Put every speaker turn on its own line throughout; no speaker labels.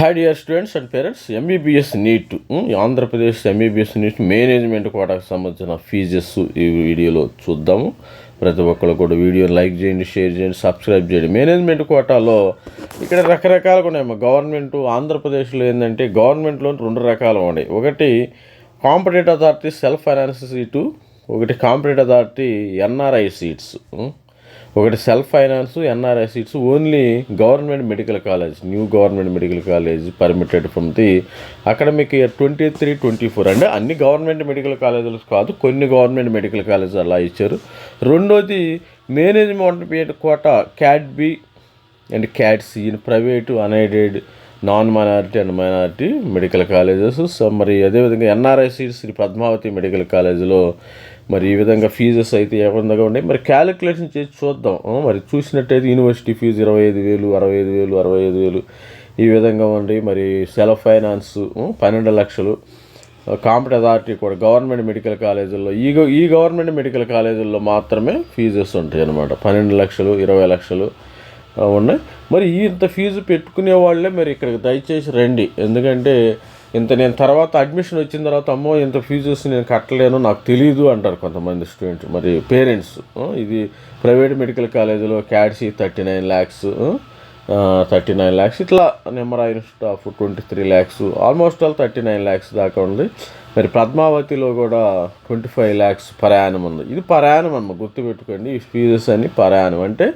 Had year students and parents MBBS NEET Andhra Pradesh MBBS NEET management కోటాకు సంబంధించిన fees ఈ వీడియోలో చూద్దాము. ప్రతి ఒక్కరు కూడా వీడియోని లైక్ చేయండి షేర్ చేయండి సబ్స్క్రైబ్ చేయండి. మేనేజ్మెంట్ కోటాలో ఇక్కడ రకరకాలుగా ఉన్నాయి గవర్నమెంట్ ఆంధ్రప్రదేశ్లో ఏంటంటే గవర్నమెంట్లో రెండు రకాలు ఉన్నాయి. ఒకటి competitive authority self finance seat ఒకటి కాంపిటేటివ్ అథారిటీ ఎన్ఆర్ఐ సీట్స్ ఒకటి self finance NRI seats only government medical college new government medical college permitted from the academic year twenty three twenty four అంటే అన్ని గవర్నమెంట్ మెడికల్ కాలేజీలు కాదు కొన్ని government medical college అలా ఇచ్చారు. రెండోది management quota cat B and cat C private unaided non minority and minority medical colleges so మరి అదేవిధంగా NRI seats Sri Padmavathi medical కాలేజీలో మరి ఈ విధంగా ఫీజెస్ అయితే ఏ విధంగా ఉన్నాయి? మరి క్యాలిక్యులేషన్ చేసి చూద్దాం. మరి చూసినట్టయితే యూనివర్సిటీ ఫీజు ఇరవై ఐదు వేలు అరవై ఐదు వేలు అరవై ఐదు వేలు ఈ విధంగా ఉంది. మరి సెల్ఫ్ ఫైనాన్స్ పన్నెండు లక్షలు. కాంపిటీ అథారిటీ కూడా గవర్నమెంట్ మెడికల్ కాలేజీల్లో ఈ ఈ గవర్నమెంట్ మెడికల్ కాలేజీల్లో మాత్రమే ఫీజెస్ ఉంటాయి అన్నమాట. పన్నెండు లక్షలు ఇరవై లక్షలు ఉన్నాయి. మరి ఇంత ఫీజు పెట్టుకునే వాళ్ళే మరి ఇక్కడికి దయచేసి రండి. ఎందుకంటే ఇంత నేను తర్వాత అడ్మిషన్ వచ్చిన తర్వాత అమ్మో ఇంత ఫీజెస్ నేను కట్టలేను నాకు తెలియదు అంటారు కొంతమంది స్టూడెంట్ మరి పేరెంట్స్ ఇది ప్రైవేట్ మెడికల్ కాలేజీలో cat C thirty nine lakhs thirty nine lakhs ఇట్లా నెంబర్ అయిన staff twenty three lakhs almost all thirty nine lakhs దాకా ఉంది. మరి పద్మావతిలో కూడా ట్వంటీ ఫైవ్ ల్యాక్స్ పరాయాణం ఉంది. ఇది పరాయాణం అమ్మ గుర్తుపెట్టుకోండి ఈ ఫీజెస్ అన్ని పరాయాణం. అంటే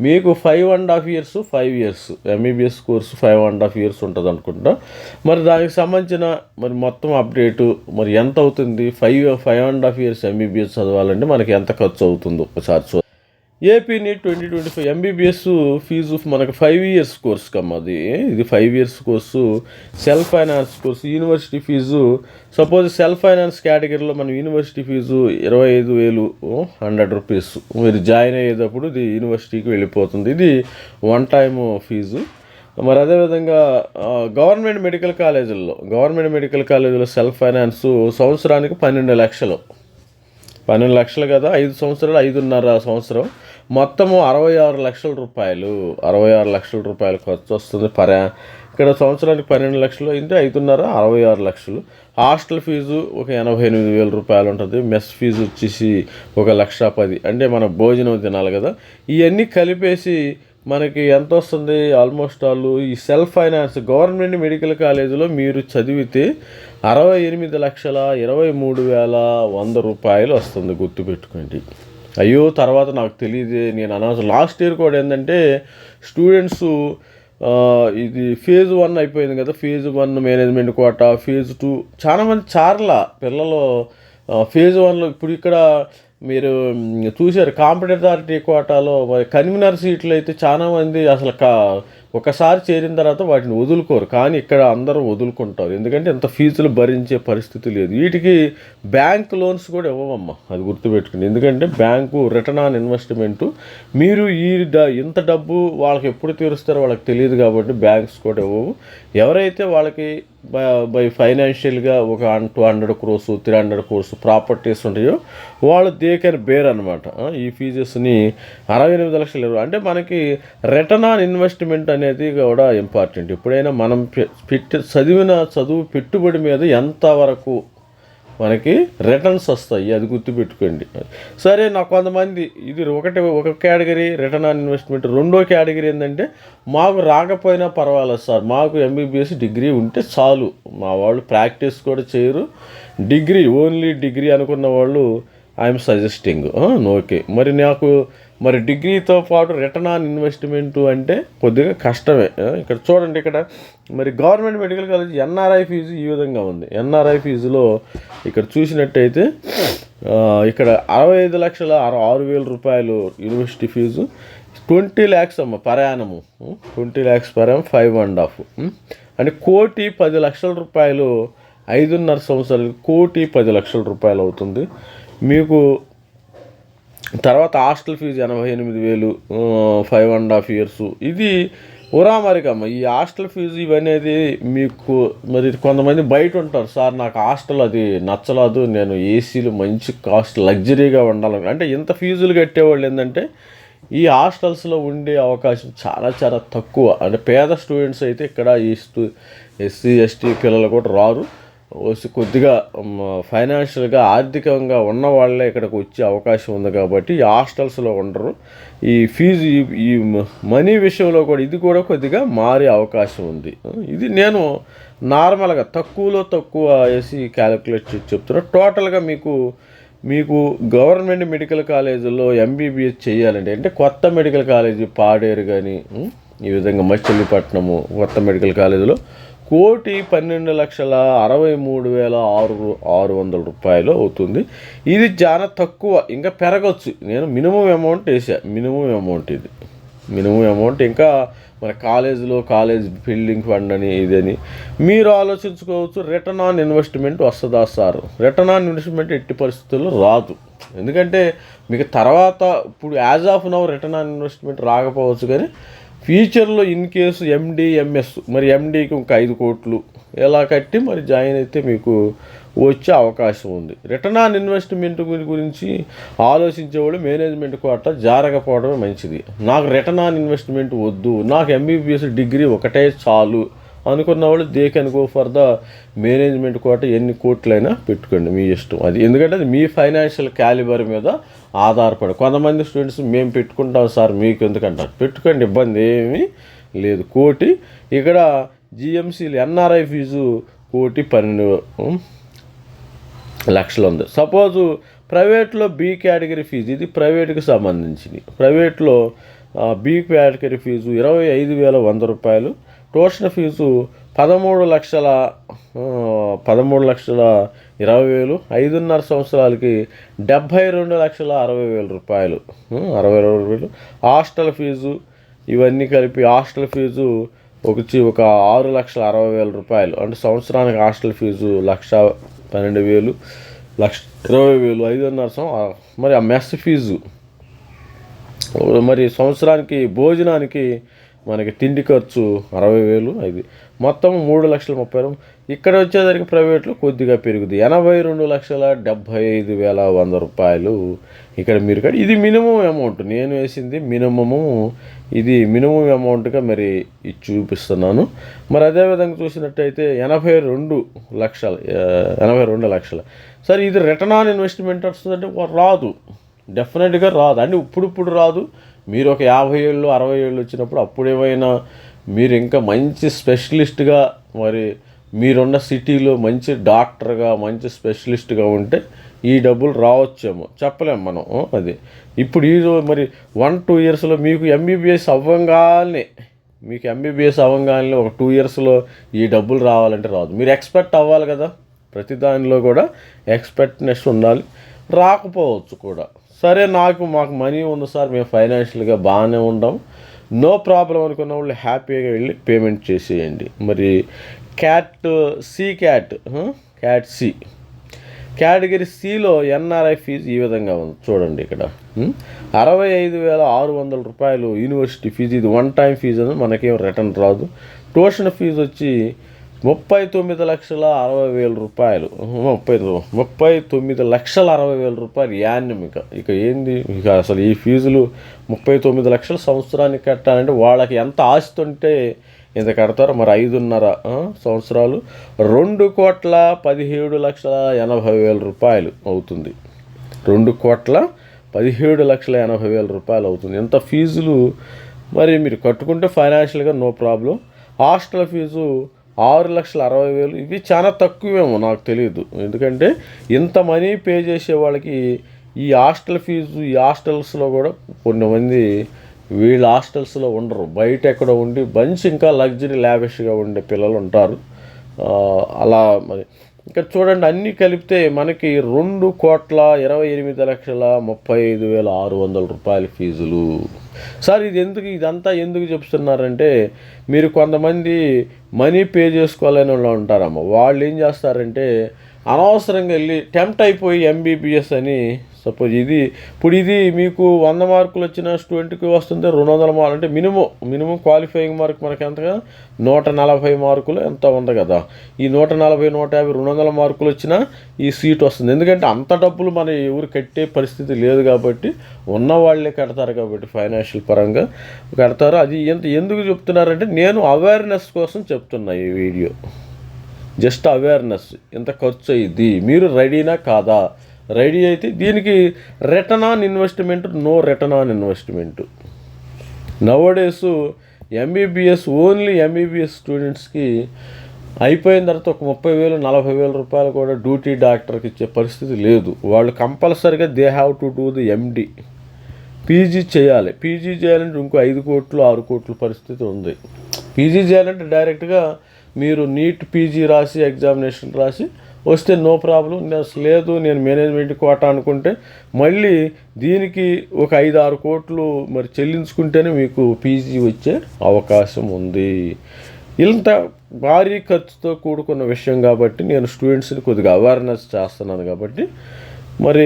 మీకు five and half years five years MBBS course five and half years ఉంటుంది అనుకుంటా. మరి దానికి సంబంధించిన మరి మొత్తం అప్డేటు మరి ఎంత అవుతుంది? Five five and half years MBBS చదవాలంటే మనకి ఎంత ఖర్చు అవుతుందో ఒకసారి చూ AP NEET twenty twenty five MBBS fee మనకు ఫైవ్ ఇయర్స్ కోర్స్ కమ్మది ఇది five years course self finance course university fee suppose self finance కేటగిరీలో మనం యూనివర్సిటీ ఫీజు ఇరవై ఐదు వేలు హండ్రెడ్ రూపీస్ మీరు జాయిన్ అయ్యేటప్పుడు ఇది యూనివర్సిటీకి వెళ్ళిపోతుంది. ఇది వన్ టైమ్ ఫీజు మరి అదేవిధంగా గవర్నమెంట్ మెడికల్ కాలేజీల్లో గవర్నమెంట్ మెడికల్ కాలేజీలో సెల్ఫ్ ఫైనాన్స్ సంవత్సరానికి పన్నెండు లక్షలు. పన్నెండు లక్షలు కదా ఐదు సంవత్సరాలు ఐదున్నర సంవత్సరం. మొత్తము అరవై ఆరు లక్షల రూపాయలు అరవై ఆరు లక్షల రూపాయలు ఖర్చు వస్తుంది పర ఇక్కడ సంవత్సరానికి పన్నెండు లక్షలు అయింది ఐదున్నర అరవై ఆరు లక్షలు. హాస్టల్ ఫీజు ఒక ఎనభై ఎనిమిది వేల రూపాయలు ఉంటుంది. మెస్ ఫీజు వచ్చేసి ఒక లక్ష పది అంటే మన భోజనం తినాలి కదా. ఇవన్నీ కలిపేసి మనకి ఎంత వస్తుంది ఆల్మోస్ట్ ఆల్ ఈ సెల్ఫ్ ఫైనాన్స్ గవర్నమెంట్ మెడికల్ కాలేజీలో మీరు చదివితే అరవై ఎనిమిది లక్షల ఇరవై మూడు వేల వంద రూపాయలు వస్తుంది గుర్తుపెట్టుకోండి అయ్యో తర్వాత నాకు తెలియదు నేను అనౌన్స్ లాస్ట్ ఇయర్ కూడా ఏంటంటే స్టూడెంట్స్ ఇది ఫేజ్ వన్ అయిపోయింది కదా phase one management quota phase two చాలా మంది చార్ల పిల్లలు ఫేజ్ వన్లో ఇప్పుడు ఇక్కడ మీరు చూశారు కాంపిటేటివ్ అథారిటీ కోటాలో మరి కన్వీనర్ సీట్లు అయితే చాలామంది అసలు కా ఒకసారి చేరిన తర్వాత వాటిని వదులుకోరు. కానీ ఇక్కడ అందరూ వదులుకుంటారు. ఎందుకంటే ఇంత ఫీజులు భరించే పరిస్థితి లేదు. వీటికి బ్యాంక్ లోన్స్ కూడా ఇవ్వవమ్మా. అది గుర్తుపెట్టుకుని ఎందుకంటే బ్యాంకు రిటర్న్ ఆన్ ఇన్వెస్ట్మెంట్. మీరు ఈ డ ఇంత డబ్బు వాళ్ళకి ఎప్పుడు తీరుస్తారో వాళ్ళకి తెలియదు కాబట్టి బ్యాంక్స్ కూడా ఇవ్వవు. ఎవరైతే వాళ్ళకి బై ఫైనాన్షియల్గా ఒక two hundred crores three hundred crores properties ఉంటాయో వాళ్ళు దే కెన్ బేర్ అనమాట ఈ ఫీజెస్ని అరవై ఎనిమిది లక్షలు ఇవ్వరు. అంటే మనకి రిటర్న్ ఆన్ ఇన్వెస్ట్మెంట్ అనే అనేది కూడా ఇంపార్టెంట్ ఎప్పుడైనా మనం పె- పెట్టి చదివిన చదువు పెట్టుబడి మీద ఎంతవరకు మనకి రిటర్న్స్ వస్తాయి అది గుర్తుపెట్టుకోండి. సరే నాకు కొంతమంది ఇది ఒకటి ఒక కేటగిరీ రిటర్న్ ఆన్ ఇన్వెస్ట్మెంట్ రెండో కేటగిరీ ఏంటంటే మాకు రాకపోయినా పర్వాలేదు సార్. మాకు ఎంబీబీఎస్ డిగ్రీ ఉంటే చాలు. మా వాళ్ళు ప్రాక్టీస్ కూడా చేయరు. డిగ్రీ ఓన్లీ డిగ్రీ అనుకున్న వాళ్ళు ఐఎమ్ సజెస్టింగ్ ఓకే. మరి నాకు మరి డిగ్రీతో పాటు రిటర్న్ ఆన్ ఇన్వెస్ట్మెంట్ అంటే కొద్దిగా కష్టమే. ఇక్కడ చూడండి ఇక్కడ. మరి government medical college NRI fee ఈ విధంగా ఉంది. ఎన్ఆర్ఐ ఫీజులో ఇక్కడ చూసినట్టయితే ఇక్కడ అరవై ఐదు లక్షల ఆరు వేల రూపాయలు యూనివర్సిటీ ఫీజు. ట్వంటీ ల్యాక్స్ అమ్మ పరాయణము. ట్వంటీ ల్యాక్స్ పరాయణం ఫైవ్ అండ్ హాఫ్. అంటే కోటి పది లక్షల రూపాయలు ఐదున్నర సంవత్సరాలు కోటి పది లక్షల రూపాయలు అవుతుంది. మీకు తర్వాత హాస్టల్ ఫీజు ఎనభై ఎనిమిది వేలు ఫైవ్ అండ్ హాఫ్ ఇయర్స్ ఇది ఉరామరికమ్మ ఈ హాస్టల్ ఫీజు ఇవనేది మీకు మరి కొంతమంది బయట ఉంటారు. సార్ నాకు హాస్టల్ అది నచ్చలేదు. నేను ఏసీలు మంచి కాస్ట్ లగ్జరీగా ఉండాలి. అంటే ఇంత ఫీజులు కట్టేవాళ్ళు ఏంటంటే ఈ హాస్టల్స్లో ఉండే అవకాశం చాలా చాలా తక్కువ. అంటే పేద స్టూడెంట్స్ అయితే ఇక్కడ ఈ స్టూ ఎస్సీ ఎస్టీ పిల్లలు కూడా రారు. కొద్దిగా ఫైనాన్షియల్గా ఆర్థికంగా ఉన్న వాళ్ళే ఇక్కడికి వచ్చే అవకాశం ఉంది కాబట్టి ఈ హాస్టల్స్లో ఉండరు. ఈ ఫీజు ఈ- మనీ విషయంలో కూడా ఇది కూడా కొద్దిగా మారే అవకాశం ఉంది. ఇది నేను నార్మల్గా తక్కువలో తక్కువ వేసి క్యాలిక్యులేట్ చేసి చెప్తున్నా. టోటల్గా మీకు మీకు గవర్నమెంట్ మెడికల్ కాలేజీలో ఎంబీబీఎస్ చేయాలంటే అంటే కొత్త మెడికల్ కాలేజీ పాడేరు కానీ ఈ విధంగా మచిలీపట్నము కొత్త మెడికల్ కాలేజీలో కోటి పన్నెండు లక్షల అరవై మూడు వేల ఆరు ఆరు వందల రూపాయలు అవుతుంది. ఇది చాలా తక్కువ ఇంకా పెరగచ్చు. నేను మినిమం అమౌంట్ వేసా మినిమం అమౌంట్ ఇది. మినిమం అమౌంట్ ఇంకా మన కాలేజీలో కాలేజ్ బిల్డింగ్ ఫండ్ అని ఇదని మీరు ఆలోచించుకోవచ్చు. రిటర్న్ ఆన్ ఇన్వెస్ట్మెంట్ వస్తుందా సార్? రిటర్న్ ఆన్ ఇన్వెస్ట్మెంట్ ఎట్టి పరిస్థితుల్లో రాదు. ఎందుకంటే మీకు తర్వాత ఇప్పుడు as of now return on investment రాకపోవచ్చు కానీ ఫ్యూచర్లో ఇన్ కేసు ఎండి ఎంఎస్ మరి ఎండీకి ఇంకా ఐదు కోట్లు ఎలా కట్టి మరి జాయిన్ అయితే మీకు వచ్చే అవకాశం ఉంది. రిటర్న్ ఆన్ ఇన్వెస్ట్మెంట్ గురించి ఆలోచించేవాడు మేనేజ్మెంట్ కోట జారకపోవడమే మంచిది. నాకు రిటర్న్ ఆన్ ఇన్వెస్ట్మెంట్ వద్దు నాకు ఎంబీబీఎస్ డిగ్రీ ఒకటే చాలు అనుకున్న వాళ్ళు they can go for the management quota ఎన్ని కోట్లైనా పెట్టుకోండి మీ ఇష్టం. అది ఎందుకంటే అది మీ ఫైనాన్షియల్ క్యాలిబర్ మీద ఆధారపడి. కొంతమంది స్టూడెంట్స్ మేము పెట్టుకుంటాం సార్ మీకు ఎందుకంటారు పెట్టుకోండి ఇబ్బంది ఏమీ లేదు. కోటి ఇక్కడ జిఎంసీలు ఎన్ఆర్ఐ ఫీజు కోటి పన్నెండు లక్షలు ఉంది సపోజు ప్రైవేట్లో బి కేటగిరీ ఫీజు ఇది ప్రైవేట్కి సంబంధించింది ప్రైవేట్లో బి కేటగిరీ ఫీజు ఇరవై ఐదు వేల వంద రూపాయలు ట్యూషన్ ఫీజు పదమూడు లక్షల పదమూడు లక్షల ఇరవై వేలు ఐదున్నర సంవత్సరాలకి డెబ్భై రెండు లక్షల అరవై వేల రూపాయలు. అరవై రెండు వేలు. హాస్టల్ ఫీజు ఇవన్నీ కలిపి హాస్టల్ ఫీజు ఒకటి ఒక ఆరు లక్షల అరవై వేల రూపాయలు. అంటే సంవత్సరానికి హాస్టల్ ఫీజు లక్ష పన్నెండు వేలు లక్ష ఇరవై వేలు ఐదున్నర సం మరి ఆ మెస్ ఫీజు. మరి సంవత్సరానికి భోజనానికి మనకి తిండి ఖర్చు అరవై వేలు అది మొత్తం మూడు లక్షల ముప్పై ఇక్కడ వచ్చేసరికి ప్రైవేట్లో కొద్దిగా పెరుగుద్ది. ఎనభై రెండు లక్షల డెబ్భై ఐదు వేల వంద రూపాయలు ఇక్కడ మీరు కట్టి ఇది మినిమం అమౌంట్ నేను వేసింది మినిమము ఇది మినిమం అమౌంట్గా మరి ఇది చూపిస్తున్నాను. మరి అదేవిధంగా చూసినట్టయితే ఎనభై రెండు లక్షల ఎనభై రెండు లక్షల. సరే ఇది రిటర్న్ ఆన్ ఇన్వెస్ట్మెంట్ వస్తుందంటే రాదు. డెఫినెట్గా రాదు. అంటే ఇప్పుడు ఇప్పుడు రాదు. మీరు ఒక యాభై ఏళ్ళు అరవై ఏళ్ళు వచ్చినప్పుడు అప్పుడు ఏమైనా మీరు ఇంకా మంచి స్పెషలిస్ట్గా మరి మీరున్న సిటీలో మంచి డాక్టర్గా మంచి స్పెషలిస్ట్గా ఉంటే ఈ డబ్బులు రావచ్చేమో. చెప్పలేము మనం అది. ఇప్పుడు ఈ మరి వన్ టూ ఇయర్స్లో మీకు ఎంబీబీఎస్ అవ్వంగానే మీకు ఎంబీబీఎస్ అవ్వంగానే ఒక టూ ఇయర్స్లో ఈ డబ్బులు రావాలంటే రాదు మీరు ఎక్స్పెక్ట్ అవ్వాలి కదా ప్రతి దానిలో కూడా ఎక్స్పెక్ట్నెస్ ఉండాలి. రాకపోవచ్చు కూడా. సరే నాకు మాకు మనీ ఉంది సార్ మేము ఫైనాన్షియల్గా బాగానే ఉంటాం నో ప్రాబ్లం అనుకున్న వాళ్ళు హ్యాపీగా వెళ్ళి పేమెంట్ చేసేయండి. మరి cat C cat cat C. Category సిలో ఎన్ఆర్ఐ ఫీజు ఈ విధంగా ఉంది. చూడండి ఇక్కడ. అరవై ఐదు వేల ఆరు వందల రూపాయలు యూనివర్సిటీ ఫీజు. ఇది వన్ టైం ఫీజు అని మనకేం రిటర్న్ రాదు. ట్యూషన్ ఫీజు వచ్చి ముప్పై తొమ్మిది లక్షల అరవై వేల రూపాయలు. ముప్పై ముప్పై తొమ్మిది లక్షల అరవై వేల రూపాయలు యాన్యం ఇక ఇక ఏంది? ఇక అసలు ఈ ఫీజులు ముప్పై తొమ్మిది లక్షల సంవత్సరానికి కట్టాలంటే వాళ్ళకి ఎంత ఆస్తి ఉంటే ఇంత కడతారు మరి ఐదున్నర సంవత్సరాలు రెండు కోట్ల పదిహేడు లక్షల ఎనభై వేల రూపాయలు అవుతుంది. రెండు కోట్ల పదిహేడు లక్షల ఎనభై వేల రూపాయలు అవుతుంది. ఎంత ఫీజులు? మరి మీరు కట్టుకుంటే ఫైనాన్షియల్గా నో ప్రాబ్లం. హాస్టల్ ఫీజు ఆరు లక్షల అరవై వేలు. ఇవి చాలా తక్కువేమో నాకు తెలియదు. ఎందుకంటే ఇంత మనీ పే చేసే వాళ్ళకి ఈ హాస్టల్ ఫీజు ఈ హాస్టల్స్లో కూడా కొంతమంది వీళ్ళ హాస్టల్స్లో ఉండరు. బయట ఎక్కడ ఉండి మంచి ఇంకా లగ్జరీ లావిష్గా ఉండే పిల్లలు ఉంటారు. అలా మరి. ఇంకా చూడండి అన్నీ కలిపితే మనకి రెండు కోట్ల ఇరవై ఎనిమిది లక్షల ముప్పై ఐదు వేల ఆరు వందల రూపాయల ఫీజులు. సార్ ఇది ఎందుకు ఇదంతా ఎందుకు చెప్తున్నారంటే మీరు కొంతమంది మనీ పే చేసుకోవాలని వాళ్ళు ఉంటారమ్మ. వాళ్ళు ఏం చేస్తారంటే అనవసరంగా వెళ్ళి టెంప్ట్ అయిపోయి ఎంబీబీఎస్ అని సపోజ్ ఇది ఇప్పుడు ఇది మీకు వంద మార్కులు వచ్చిన స్టూడెంట్కి వస్తుంది రెండు వందల మార్కులు అంటే మినిమం మినిమం క్వాలిఫైయింగ్ మార్క్ మనకి ఎంతగా నూట నలభై మార్కులు ఎంత ఉంది కదా? ఈ నూట నలభై నూట యాభై రెండు వందల మార్కులు వచ్చినా ఈ సీట్ వస్తుంది. ఎందుకంటే అంత డబ్బులు మన ఎవరు కట్టే పరిస్థితి లేదు కాబట్టి ఉన్న వాళ్ళే కడతారు కాబట్టి ఫైనాన్షియల్ పరంగా కడతారు. అది ఎంత ఎందుకు చెప్తున్నారంటే నేను అవేర్నెస్ కోసం చెప్తున్నా ఈ వీడియో జస్ట్ అవేర్నెస్ ఎంత ఖర్చు అయ్యిద్ది. మీరు రెడీనా కాదా? రెడీ అయితే దీనికి return on investment no return on investment nowadays MBBS only MBBS స్టూడెంట్స్కి అయిపోయిన తర్వాత ఒక ముప్పై వేలు నలభై వేల రూపాయలు కూడా డ్యూటీ డాక్టర్కి ఇచ్చే పరిస్థితి లేదు. వాళ్ళు కంపల్సరీగా they have to do the MD PG చేయాలి. పీజీ చేయాలంటే ఇంకో ఐదు కోట్లు ఆరు కోట్ల పరిస్థితి ఉంది. పీజీ చేయాలంటే డైరెక్ట్గా మీరు నీట్ పీజీ రాసి ఎగ్జామినేషన్ రాసి వస్తే నో ప్రాబ్లం నేను అసలు లేదు నేను మేనేజ్మెంట్ కోట అనుకుంటే మళ్ళీ దీనికి ఒక ఐదు ఆరు కోట్లు మరి చెల్లించుకుంటేనే మీకు పీజీ వచ్చే అవకాశం ఉంది. ఇంత భారీ ఖర్చుతో కూడుకున్న విషయం కాబట్టి నేను స్టూడెంట్స్ని కొద్దిగా అవేర్నెస్ చేస్తున్నాను కాబట్టి మరి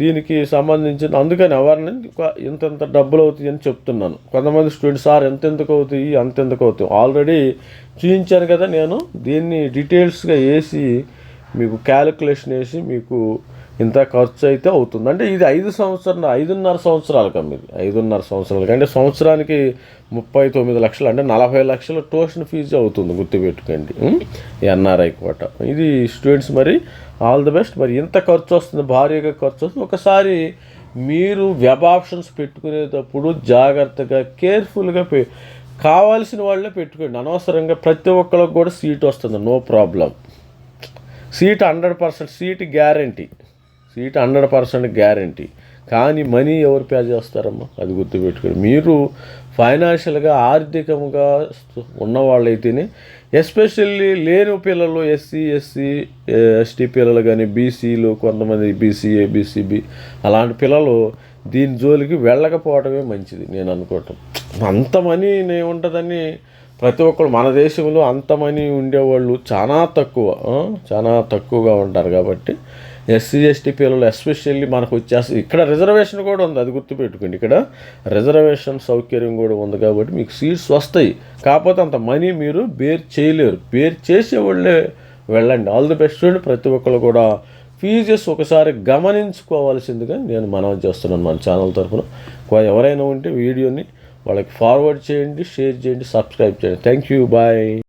దీనికి సంబంధించిన అందుకని అవేర్నెస్ ఇంత ఇంత డబ్బులు అవుతాయి అని చెప్తున్నాను. కొంతమంది స్టూడెంట్స్ సార్ ఎంతెందుకు అవుతాయి? అంతెందుకు అవుతాయి? ఆల్రెడీ చూపించాను కదా నేను. దీన్ని డీటెయిల్స్గా వేసి మీకు క్యాలిక్యులేషన్ వేసి మీకు ఇంత ఖర్చు అయితే అవుతుంది. అంటే ఇది ఐదు సంవత్సరాలు ఐదున్నర సంవత్సరాలు కమ్మిది ఐదున్నర సంవత్సరాలకి అంటే సంవత్సరానికి ముప్పై తొమ్మిది లక్షలు అంటే నలభై లక్షల ట్యూషన్ ఫీజు అవుతుంది గుర్తుపెట్టుకోండి. NRI quota. ఇది స్టూడెంట్స్ మరి ఆల్ ది బెస్ట్. మరి ఇంత ఖర్చు వస్తుంది భారీగా ఖర్చు వస్తుంది ఒకసారి మీరు వెబ్ ఆప్షన్స్ పెట్టుకునేటప్పుడు జాగ్రత్తగా కేర్ఫుల్గా పె కావాల్సిన వాళ్ళే పెట్టుకోండి. అనవసరంగా ప్రతి ఒక్కరికి కూడా సీట్ వస్తుంది. No problem. Seat hundred percent seat guarantee. Seat hundred percent guarantee. కానీ మనీ ఎవరు పే చేస్తారమ్మా? అది గుర్తుపెట్టుకోండి. మీరు ఫైనాన్షియల్గా ఆర్థికంగా ఉన్నవాళ్ళైతేనే ఎస్పెషల్లీ లేని పిల్లలు ఎస్సీ ఎస్సీ ఎస్టీ పిల్లలు కానీ బీసీలు కొంతమంది బీసీఏ బీసీబీ అలాంటి పిల్లలు దీని జోలికి వెళ్ళకపోవడమే మంచిది నేను అనుకోవటం. అంత మనీ ఉంటుందని ప్రతి ఒక్కరు మన దేశంలో అంత మనీ ఉండేవాళ్ళు చాలా తక్కువ చాలా తక్కువగా ఉంటారు కాబట్టి ఎస్సీ ఎస్టీ పిల్లలు ఎస్పెషల్లీ మనకు వచ్చేసి ఇక్కడ రిజర్వేషన్ కూడా ఉంది అది గుర్తుపెట్టుకోండి ఇక్కడ. రిజర్వేషన్ సౌకర్యం కూడా ఉంది కాబట్టి మీకు సీట్స్ వస్తాయి. కాకపోతే అంత మనీ మీరు బేర్ చేయలేరు. బేర్ చేసే వాళ్ళే వెళ్ళండి. ఆల్ ది బెస్ట్ చూడండి ప్రతి ఒక్కరు కూడా ఫీజెస్ ఒకసారి గమనించుకోవాల్సిందిగా నేను మనవి చేస్తున్నాను మన ఛానల్ తరఫున ఎవరైనా ఉంటే వీడియోని వాళ్ళకి ఫార్వర్డ్ చేయండి షేర్ చేయండి సబ్స్క్రైబ్ చేయండి. Thank you bye